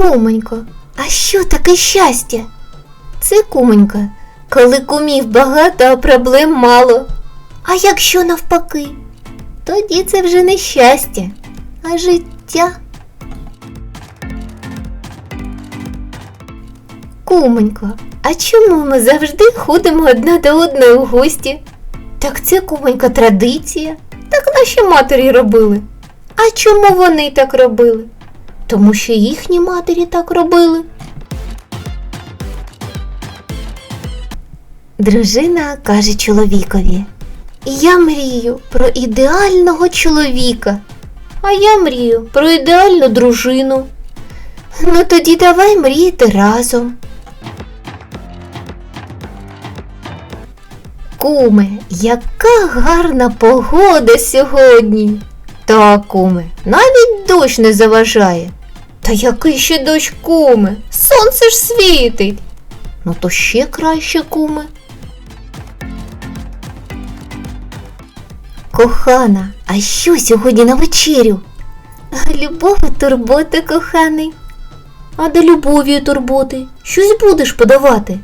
Кумонько, а що таке щастя? Це кумонька, коли кумів багато, а проблем мало. А якщо навпаки, тоді це вже не щастя, а життя. Кумонько, а чому ми завжди ходимо одна до одної у гості? Так це кумонька традиція. Так наші матері робили. А чому вони так робили? Тому що їхні матері так робили. Дружина каже чоловікові: Я мрію про ідеального чоловіка, а я мрію про ідеальну дружину. Ну тоді давай мріяти разом. Куме, яка гарна погода сьогодні. Так, куме, навіть дощ не заважає. Та який ще дощ, куме? Сонце ж світить. Ну то ще краще, куме. Кохана, а що сьогодні на вечерю? Любов і турбота, коханий. А до любові турботи щось будеш подавати?